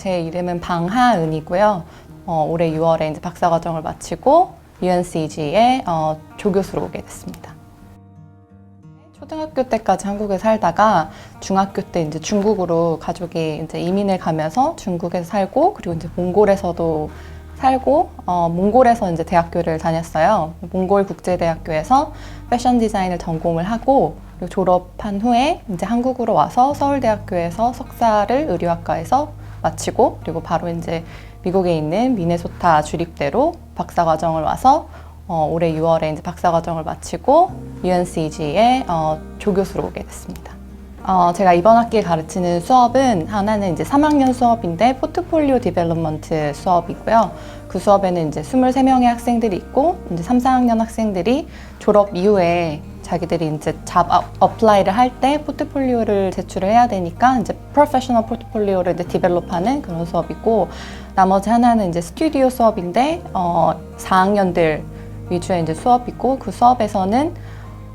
제 이름은 방하은이고요. 어, 올해 6월에 이제 박사과정을 마치고 UNCG에 어, 조교수로 오게 됐습니다. 초등학교 때까지 한국에 살다가 중학교 때 이제 중국으로 가족이 이제 이민을 가면서 중국에서 살고 그리고 이제 몽골에서도 살고 어, 몽골에서 이제 대학교를 다녔어요. 몽골 국제대학교에서 패션 디자인을 전공을 하고 졸업한 후에 이제 한국으로 와서 서울대학교에서 석사를 의류학과에서 마치고 그리고 바로 이제 미국에 있는 미네소타 주립대로 박사 과정을 와서 어, 올해 6월에 이제 박사 과정을 마치고 UNCG에 어, 조교수로 오게 됐습니다. 어, 제가 이번 학기에 가르치는 수업은 하나는 이제 3학년 수업인데 포트폴리오 디벨롭먼트 수업이고요. 그 수업에는 이제 23명의 학생들이 있고 이제 3, 4학년 학생들이 졸업 이후에 자기들이 이제 잡 어플라이를 할 때 포트폴리오를 제출을 해야 되니까 이제 프로페셔널 포트폴리오를 이제 디벨롭하는 그런 수업이고 나머지 하나는 이제 스튜디오 수업인데 어, 4학년들 위주의 이제 수업이고 그 수업에서는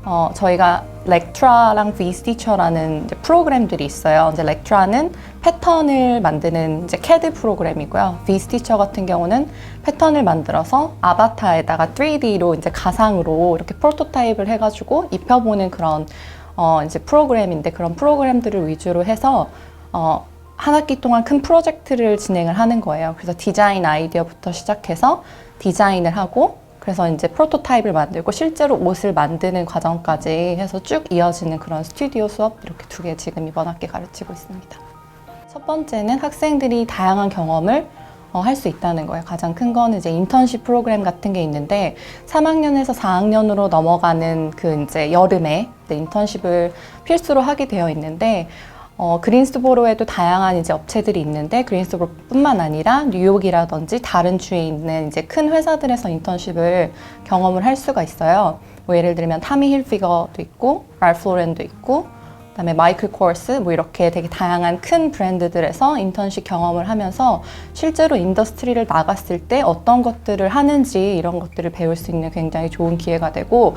어, 저희가 렉트라랑 비스티처라는 프로그램들이 있어요. 이제 렉트라는 패턴을 만드는 이제 CAD 프로그램이고요. 비스티처 같은 경우는 패턴을 만들어서 아바타에다가 3D로 이제 가상으로 이렇게 프로토타입을 해가지고 입혀보는 그런 어, 이제 프로그램인데 그런 프로그램들을 위주로 해서 어, 한 학기 동안 큰 프로젝트를 진행을 하는 거예요. 그래서 디자인 아이디어부터 시작해서 디자인을 하고 그래서 이제 프로토타입을 만들고 실제로 옷을 만드는 과정까지 해서 쭉 이어지는 그런 스튜디오 수업 이렇게 두 개 지금 이번 학기 가르치고 있습니다. 첫 번째는 학생들이 다양한 경험을 어, 할 수 있다는 거예요. 가장 큰 거는 이제 인턴십 프로그램 같은 게 있는데 3학년에서 4학년으로 넘어가는 그 이제 여름에 인턴십을 필수로 하게 되어 있는데 어, 그린스보로에도 다양한 이제 업체들이 있는데 그린스보로뿐만 아니라 뉴욕이라든지 다른 주에 있는 이제 큰 회사들에서 인턴십을 경험을 할 수가 있어요. 뭐 예를 들면 타미 힐피거도 있고 랄프 로렌도 있고 그다음에 마이클 코어스 뭐 이렇게 되게 다양한 큰 브랜드들에서 인턴십 경험을 하면서 실제로 인더스트리를 나갔을 때 어떤 것들을 하는지 이런 것들을 배울 수 있는 굉장히 좋은 기회가 되고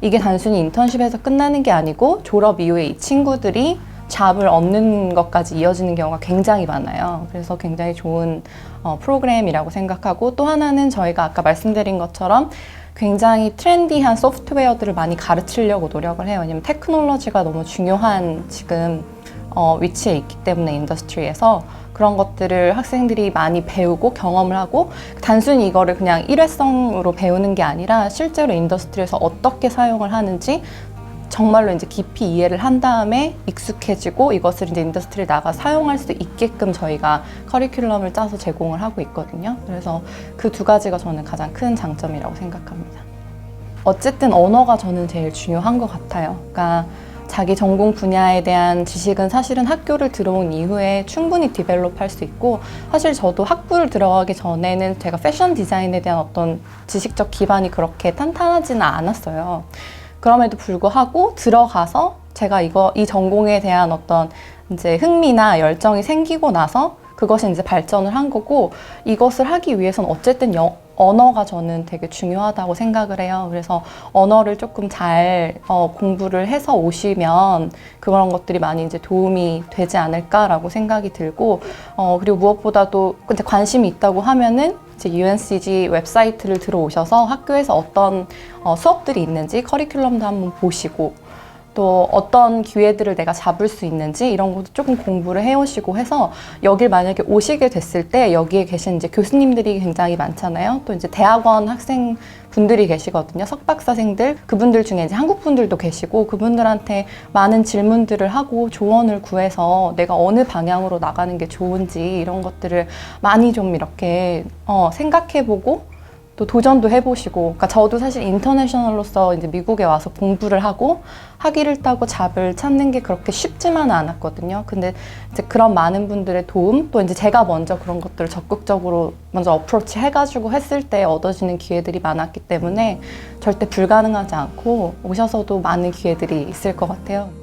이게 단순히 인턴십에서 끝나는 게 아니고 졸업 이후에 이 친구들이 잡을 얻는 것까지 이어지는 경우가 굉장히 많아요. 그래서 굉장히 좋은 어, 프로그램이라고 생각하고 또 하나는 저희가 아까 말씀드린 것처럼 굉장히 트렌디한 소프트웨어들을 많이 가르치려고 노력을 해요. 왜냐면 테크놀로지가 너무 중요한 지금 어, 위치에 있기 때문에 인더스트리에서 그런 것들을 학생들이 많이 배우고 경험을 하고 단순히 이거를 그냥 일회성으로 배우는 게 아니라 실제로 인더스트리에서 어떻게 사용을 하는지 정말로 이제 깊이 이해를 한 다음에 익숙해지고 이것을 이제 인더스트리에 나가 사용할 수 있게끔 저희가 커리큘럼을 짜서 제공을 하고 있거든요. 그래서 그 두 가지가 저는 가장 큰 장점이라고 생각합니다. 어쨌든 언어가 저는 제일 중요한 것 같아요. 그러니까 자기 전공 분야에 대한 지식은 사실은 학교를 들어온 이후에 충분히 디벨롭 할 수 있고 사실 저도 학부를 들어가기 전에는 제가 패션 디자인에 대한 어떤 지식적 기반이 그렇게 탄탄하지는 않았어요. 그럼에도 불구하고 들어가서 제가 이거 이 전공에 대한 어떤 이제 흥미나 열정이 생기고 나서 그것이 이제 발전을 한 거고 이것을 하기 위해서는 어쨌든 영, 언어가 저는 되게 중요하다고 생각을 해요. 그래서 언어를 조금 잘 어, 공부를 해서 오시면 그런 것들이 많이 이제 도움이 되지 않을까라고 생각이 들고 어, 그리고 무엇보다도 근데 관심이 있다고 하면은 이제 UNCG 웹사이트를 들어오셔서 학교에서 어떤 어, 수업들이 있는지 커리큘럼도 한번 보시고 또 어떤 기회들을 내가 잡을 수 있는지 이런 것도 조금 공부를 해오시고 해서 여길 만약에 오시게 됐을 때 여기에 계신 이제 교수님들이 굉장히 많잖아요. 또 이제 대학원 학생 분들이 계시거든요. 석박사생들 그분들 중에 이제 한국 분들도 계시고 그분들한테 많은 질문들을 하고 조언을 구해서 내가 어느 방향으로 나가는 게 좋은지 이런 것들을 많이 좀 이렇게 어, 생각해보고 또 도전도 해보시고, 그러니까 저도 사실 인터내셔널로서 이제 미국에 와서 공부를 하고 학위를 따고 잡을 찾는 게 그렇게 쉽지만은 않았거든요. 근데 이제 그런 많은 분들의 도움, 또 이제 제가 먼저 그런 것들을 적극적으로 먼저 어프로치 해가지고 했을 때 얻어지는 기회들이 많았기 때문에 절대 불가능하지 않고 오셔서도 많은 기회들이 있을 것 같아요.